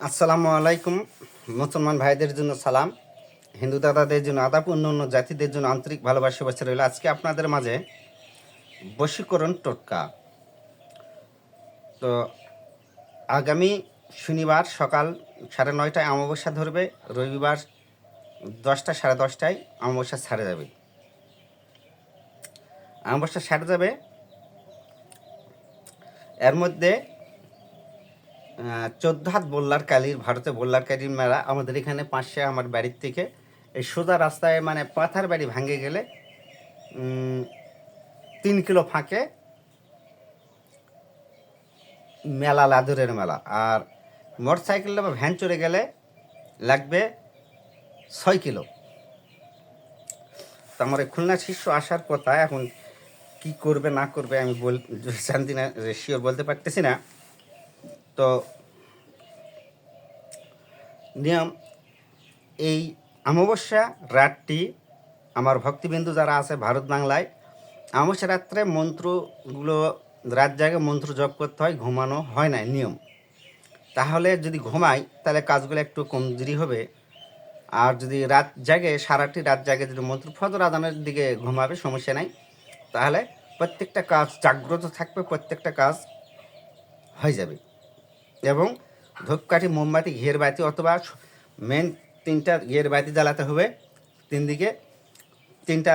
আসসালামু আলাইকুম। মুসলমান ভাইদের জন্য সালাম, হিন্দু দাদাদের জন্য আদাব অন্য অন্য জাতিদের জন্য আন্তরিক ভালোবাসা বসে রইল। আজকে আপনাদের মাঝে বশীকরণ টোটকা। তো আগামী শনিবার সকাল সাড়ে নয়টায় অমাবস্যা ধরবে, রবিবার দশটা সাড়ে দশটায় অমাবস্যা ছাড়ে যাবে। অমাবস্যা ছাড়ে যাবে, এর মধ্যে চোদ্দ হাত বল্লার কালীর ভারতে বল্লার কালীর মেলা আমাদের এখানে পাশে আমার বাড়ির থেকে। এই সোজা রাস্তায় মানে পাথার বাড়ি ভাঙে গেলে তিন কিলো ফাঁকে মেলা, লাদুরের মেলা। আর মোটর সাইকেল বা ভ্যান চড়ে গেলে লাগবে ছয় কিলো। তো আমার খুলনা শিষ্য আসার কথা, এখন কি করবে, না করবে আমি বল জানতি না শিওর বলতে পারতেছি না। তো নিয়ম, এই অমাবস্যা রাতটি আমার ভক্তিবিন্দু যারা আছে ভারত বাংলায়, অমাবস্যা রাত্রে মন্ত্রগুলো, রাত জাগে মন্ত্র জপ করতে হয়, ঘুমানো হয় না, নিয়ম। তাহলে যদি ঘুমাই, তাহলে কাজগুলো একটু কমজোরি হবে। আর যদি রাত জাগে, সারাটি রাত জাগে যদি মন্ত্র, ফজর আদানের দিকে ঘুমাবে, সমস্যা নাই। তাহলে প্রত্যেকটা কাজ জাগ্রত থাকবে, প্রত্যেকটা কাজ হয়ে যাবে। এবং ধূপকাঠি, মোমবাতি ঘিয়ের বাতি অথবা মেন তিনটা ঘিয়ের বাতি জ্বালাতে হবে। তিন দিকে তিনটা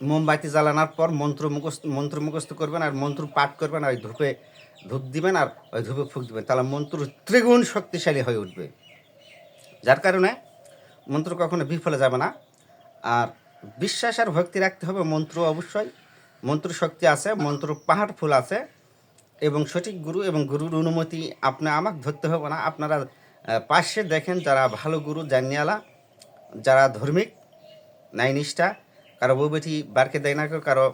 মোমবাতি জ্বালানোর পর মন্ত্র মুখস্থ মন্ত্র মুখস্থ করবেন আর মন্ত্র পাঠ করবেন আর ওই ধূপে ধূপ দিবেন আর ওই ধূপে ফুক দিবেন। তাহলে মন্ত্র ত্রিগুণ শক্তিশালী হয়ে উঠবে। যার কারণে মন্ত্র কখনো বিফলে যাবে না। আর বিশ্বাস আর ভক্তি রাখতে হবে। মন্ত্র অবশ্যই মন্ত্র শক্তি আছে, মন্ত্র পাহাড় ফুল আছে। এবং সঠিক গুরু এবং গুরুর অনুমতি আপনি আমাকে ধরতে হবে না। আপনারা পাশে দেখেন যারা ভালো গুরু জানিয়ালা, যারা ধার্মিক, ন্যায়নিষ্ঠা, কারও বউ বেটি বারকে দেয় না, কারও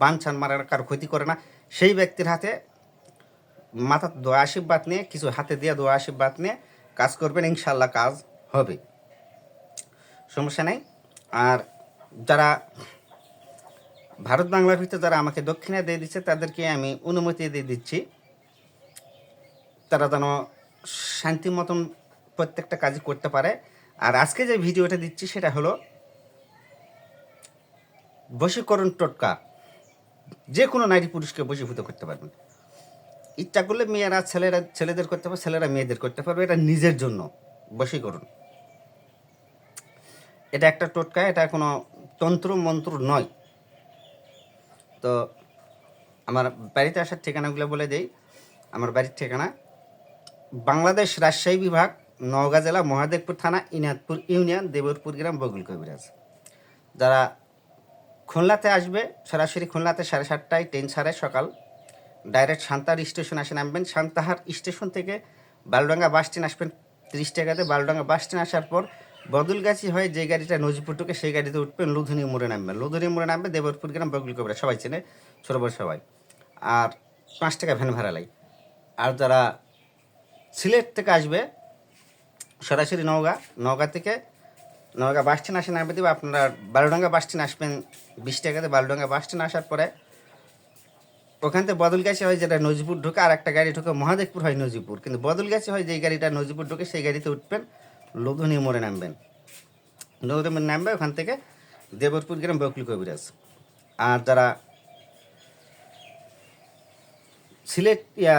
বানছান মারার কারও ক্ষতি করে না, সেই ব্যক্তির হাতে মাথার দোয়া আশীর্বাদ নিয়ে, কিছু হাতে দিয়ে দোয়া আশীর্বাদ নিয়ে কাজ করবেন ইনশাল্লাহ কাজ হবে। সমস্যা নেই। আর যারা ভারত বাংলার ভিতরে যারা আমাকে দক্ষিণা দিয়ে দিচ্ছে, তাদেরকে আমি অনুমতি দিয়ে দিচ্ছি। তারা যেন শান্তি মতন প্রত্যেকটা কাজ করতে পারে। আর আজকে যে ভিডিওটা দিচ্ছি, সেটা হলো বশীকরণ টোটকা। যে কোনো নারী পুরুষকে বশীভূত করতে পারবেন। ইচ্ছা করলে মেয়েরা, ছেলেরা, ছেলেদের করতে পারবে, ছেলেরা মেয়েদের করতে পারবে। এটা নিজের জন্য বশীকরণ। এটা একটা টোটকা, এটা কোনো তন্ত্র মন্ত্র নয়। তো আমার বাড়িতে আসার ঠিকানাগুলো বলে দেই। আমার বাড়ির ঠিকানা বাংলাদেশ রাজশাহী বিভাগ, নওগাঁ জেলা, মহাদেবপুর থানা, ইনাদপুর ইউনিয়ন, দেবরপুর গ্রাম, বগুল কবিরাজ। যারা খুলনাতে আসবে, সরাসরি খুলনাতে সাড়ে সাতটায় ট্রেন ছাড়ে সকাল। ডাইরেক্ট সান্তাহার স্টেশন আসে, নামবেন। সান্তাহার স্টেশন থেকে বালুডাঙ্গা বাস স্ট্যান্ড আসবেন তিরিশ টাকাতে। বালুডাঙ্গা বাস স্ট্যান্ড আসার পর বদলগাছি হয় যে গাড়িটা নজিপুর ঢুকে সেই গাড়িতে উঠবেন লুধুনি মোড়ে নামবেন লুধুনি মোড়ে নামবে, দেবরপুর গ্রাম, বগুল কবিরা, সবাই চেনে, ছোটো বড় সবাই। আর পাঁচ টাকা ভ্যান ভাড়া লাগে। আর যারা সিলেট থেকে আসবে, সরাসরি নওগাঁ নওগাঁ থেকে, নওগাঁ বাস স্ট্যান্ড আসে নামবে, দেবে আপনারা বালুডাঙ্গা বাস স্ট্যান্ড আসবেন বিশ টাকাতে। বালুডাঙ্গা বাস স্ট্যান্ড আসার পরে ওখান থেকে বদলগাছি হয় যেটা নজিপুর ঢুকে আর একটা গাড়ি ঢুকে মহাদেবপুর হয় নজিপুর। কিন্তু বদলগাছি হয় যেই গাড়িটা নজিপুর ঢুকে সেই গাড়িতে উঠবেন। লোধনী মোড়ে নামবেন। লোধনী মোড়ে নামবে, ওখান থেকে দেবরপুর গ্রাম বকুল কবিরাজ। আর যারা সিলেট, ইয়া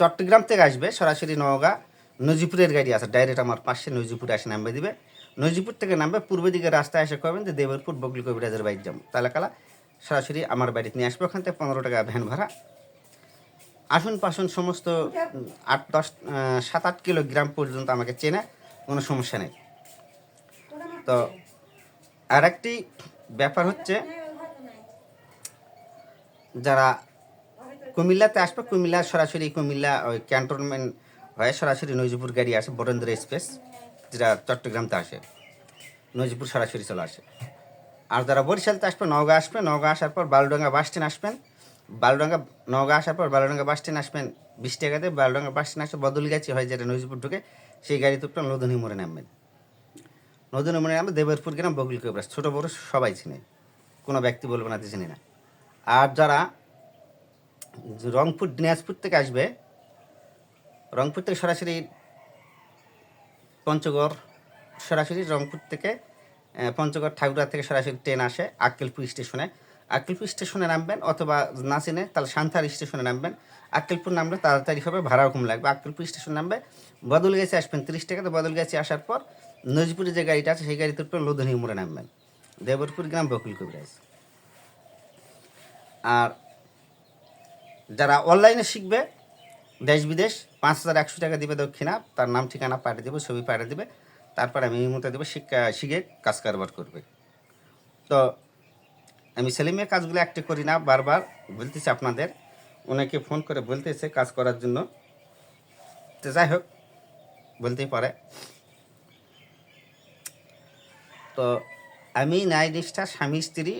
চট্টগ্রাম থেকে আসবে, সরাসরি নওগাঁ, নজিপুরের গাড়ি আছে, ডাইরেক্ট আমার পাশে নজিপুরে আসে নামবে দিবে। নজিপুর থেকে নামবে, পূর্ব দিকে রাস্তায় এসে কবেন যে, দেবরপুর বগলি কবিরাজের বাইক যাব। তাহলে কালা, সরাসরি আমার বাড়িতে নিয়ে আসবে, ওখান থেকে পনেরো টাকা ভ্যান ভাড়া। আসুন পাশুন, সমস্ত আট, দশ সাত, আট কিলোগ্রাম পর্যন্ত আমাকে চেনে। কোনো সমস্যা নেই। তো আর একটি ব্যাপার হচ্ছে, যারা কুমিল্লাতে আসবে, কুমিল্লা সরাসরি কুমিল্লা ওই ক্যান্টনমেন্ট হয়ে সরাসরি নজিপুর গাড়ি আসে, বরেন্দ্র এক্সপ্রেস, যেটা চট্টগ্রামতে আসে। নজিপুর সরাসরি চলে আসে। আর যারা বরিশালতে আসবে, নওগাঁ আসবে, নওগাঁ আসার পর বালুডাঙ্গা বাস স্ট্যান্ড আসবেন। বালুডাঙ্গা, নওগাঁ আসার পর বালুডাঙ্গা বাস স্ট্যান্ড আসবেন বিশ টাকাতে, বালুডাঙ্গা বাস স্ট্যান্ড আসে বদলগাছি হয় যেটা নজিপুর ঢুকে। সেই গাড়িতে উঠবেন নদনী মোড়ে নামবেন। নদনী মোড়ে নামবে দেবরপুর গ্রাম বগুল কবিরাজ ছোটো বড়ো সবাই চিনে। কোনো ব্যক্তি বলবে না চিনি না। আর যারা রংপুর, দিনাজপুর থেকে আসবে, রংপুর থেকে সরাসরি পঞ্চগড়, সরাসরি রংপুর থেকে পঞ্চগড় ঠাকুরা থেকে সরাসরি ট্রেন আসে আক্কেলপুর স্টেশনে। আক্কেলপুর স্টেশনে নামবেন অথবা না চিনে তাহলে সান্থার স্টেশনে নামবেন। আক্কেলপুর নামলে তাড়াতাড়ি হবে, ভাড়াও কম লাগবে। আক্কেলপুর স্টেশন নামবে বদল গেছে আসবেন তিরিশ টাকাতে। বদল গেছে আসার পর নজিপুরে যে গাড়িটা আছে, সেই গাড়িতে উঠবেন লোধনী মোড়ে নামবেন। দেবরপুর গ্রাম বকুল কবিরাজ। আর যারা অনলাইনে শিখবে, দেশ বিদেশ, পাঁচ হাজার একশো টাকা দিবে দক্ষিণা, তার নাম, ঠিকানা পাঠিয়ে দেবে, ছবি পাঠিয়ে দেবে। তারপর আমি মতো দেবো শিক্ষা, শিখে কাজ কারবার করবে। তো আমি সেলিমের কাজগুলো একটা করি না বারবার বলতেছি আপনাদের। অনেকে ফোন করে বলতেছে কাজ করার জন্য। তো যাই হোক বলতেই পারে। তো আমি ন্যায় নিষ্ঠা স্বামী স্ত্রী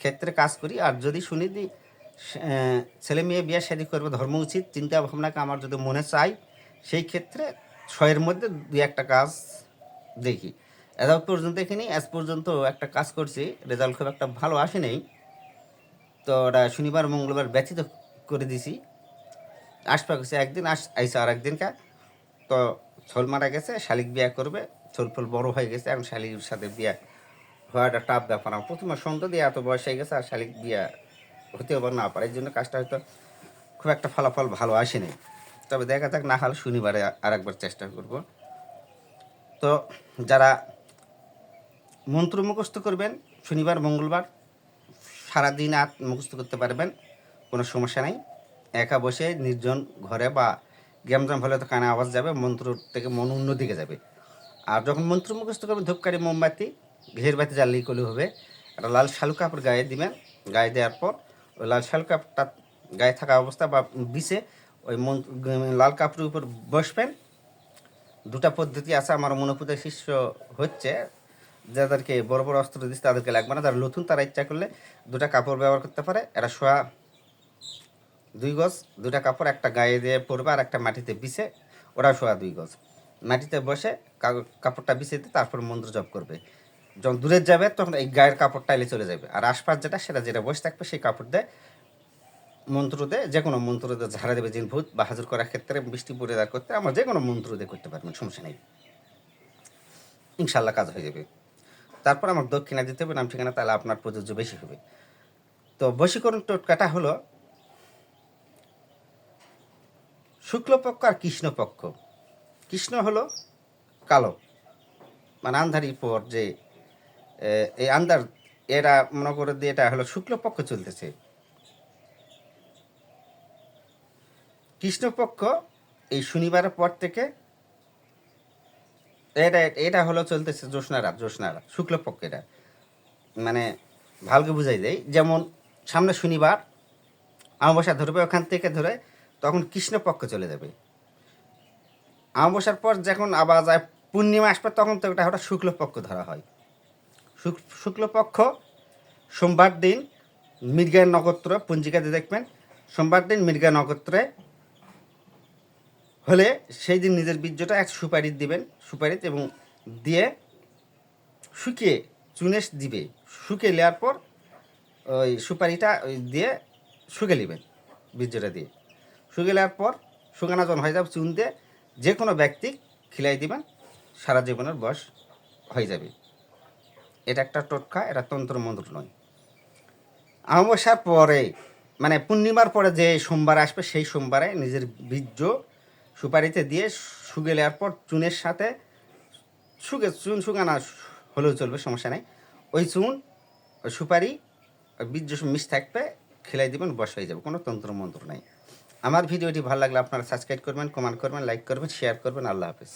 ক্ষেত্রে কাজ করি। আর যদি শুনি দি আহ, ছেলে মেয়ে বিয়ে শাদি করবে ধর্ম উচিত চিন্তা ভাবনাকে আমার যদি মনে চাই সেই ক্ষেত্রে ছয়ের মধ্যে দুই একটা কাজ দেখি। এত পর্যন্ত দেখিনি, আজ পর্যন্ত একটা কাজ করছি, রেজাল্ট খুব একটা ভালো আসে আসেনি তো ওটা শনিবার, মঙ্গলবার ব্যথিত করে দিছি। আসপা গেছে একদিন, আস আইসা আর একদিনকা তো ছোল মারা গেছে, শালিক বিয়া করবে ছোল ফল বড় হয়ে গেছে, এখন শালির সাথে বিয়া হওয়াটা টাফ ব্যাপার। আমার প্রথমে সন্তান দিয়ে এত বয়স হয়ে গেছে, আর শালিক বিয়া হতে পারে না পারে, এই জন্য কাজটা হয়তো খুব একটা ফলাফল ভালো আসেনি তবে দেখা যাক, না হলে শনিবারে আর একবার চেষ্টা করব। তো যারা মন্ত্র মুখস্থ করবেন, শনিবার, মঙ্গলবার, সারাদিন আর মুখস্থ করতে পারবেন, কোনো সমস্যা নাই। একা বসে নির্জন ঘরে বা গ্যামজাম হলে তো কানে আওয়াজ যাবে, মন্ত্র থেকে মন অন্যদিকে যাবে। আর যখন মন্ত্র মুখস্থ করবেন ধূপকারি মোমবাতি ঘের বাতি জ্বালিয়ে করলে হবে। একটা লাল শালু কাপড় গায়ে দিবেন। গায়ে দেওয়ার পর ওই লাল শালু কাপড়টা গায়ে থাকা অবস্থা বা বিষে ওই লাল কাপড়ের উপর বসবেন। দুটা পদ্ধতি আছে, আমার মনোপুত শিষ্য হচ্ছে যাদেরকে বড় বড় অস্ত্র দিচ্ছে তাদেরকে লাগবে না। যারা নতুন, তারা ইচ্ছা করলে দুটা কাপড় ব্যবহার করতে পারে। এরা শোয়া দুই গজ, দুটা কাপড় একটা গায়ে দিয়ে পরবে আর একটা মাটিতে বিছে ওরা শোয়া দুই গজ। মাটিতে বসে কাপড়টা বিছিয়ে দিয়ে তারপর মন্ত্র জপ করবে। যখন দূরে যাবে তখন এই গায়ের কাপড়টা এলে চলে যাবে। আর আশপাশ যেটা, সেটা যেটা বসে থাকবে সেই কাপড় দিয়ে মন্ত্র দিয়ে, যে কোনো মন্ত্র দিয়ে ঝাড়া দেবে জিন ভূত বা হাজুর করার ক্ষেত্রে বৃষ্টি দেওয়ার করতে, আমরা যে কোনো মন্ত্র দিয়ে করতে পারবেন, সমস্যা নেই। ইনশাল্লাহ কাজ হয়ে যাবে। তারপর আমার দক্ষিণা দিতে হবে, নাম ঠিকানা তাহলে আপনার প্রযোজ্য বেশি হবে। তো বশীকরণ টোটকাটা হলো শুক্লপক্ষ আর কৃষ্ণপক্ষ। কৃষ্ণ হলো কালো। মানে আন্ধারির পর যে এই আন্ধার, এরা মনে করে দিয়ে এটা হলো শুক্লপক্ষ চলতেছে। কৃষ্ণপক্ষ এই শনিবারের পর থেকে এটা এটা হলো চলতেছে জ্যোৎস্না রাত জ্যোৎস্না রাত মানে ভালকে বুঝাই দেয় যেমন সামনে শনিবার আমাবস্যা ধরবে ওখান থেকে ধরে তখন কৃষ্ণপক্ষ চলে যাবে। আমাবস্যার পর যখন আবার যায় পূর্ণিমা আসবে, তখন তো ওটা ওটা শুক্লপক্ষ ধরা হয়। শুক- শুক্লপক্ষ, সোমবার দিন মৃগা নক্ষত্র, পঞ্জিকাতে দেখবেন, সোমবার দিন মৃগা নক্ষত্রে হলে সেই দিন নিজের বীর্যটা এক সুপারি দিবেন সুপারিতে এবং দিয়ে শুকিয়ে, চুনে দিবে। শুকিয়ে নেওয়ার পর ওই সুপারিটা ওই দিয়ে শুকে নেবেন বীর্যটা দিয়ে। শুকে নেওয়ার পর শুকানো যখন হয়ে যাবে, চুন দিয়ে যে কোনো ব্যক্তি খিলাই দিবেন, সারা জীবনের বয়স হয়ে যাবে। এটা একটা টোটকা, এটা তন্ত্র মন্ত্র নয়। অমাবস্যার পরে মানে পূর্ণিমার পরে যে সোমবার আসবে, সেই সোমবারে নিজের বীর্য সুপারিতে দিয়ে শুকে নেওয়ার পর চুনের সাথে শুকে চুন শুকানা হলেও চলবে, সমস্যা নেই। ওই চুন, ওই সুপারি বীর্য মিশ থাকবে, খেলাই দেবেন বস হয়ে যাবে, কোনো তন্ত্র মন্ত্র নেই। আমার ভিডিওটি ভালো লাগলে আপনারা সাবস্ক্রাইব করবেন কমেন্ট করবেন লাইক করবেন শেয়ার করবেন, আল্লাহ হাফেজ।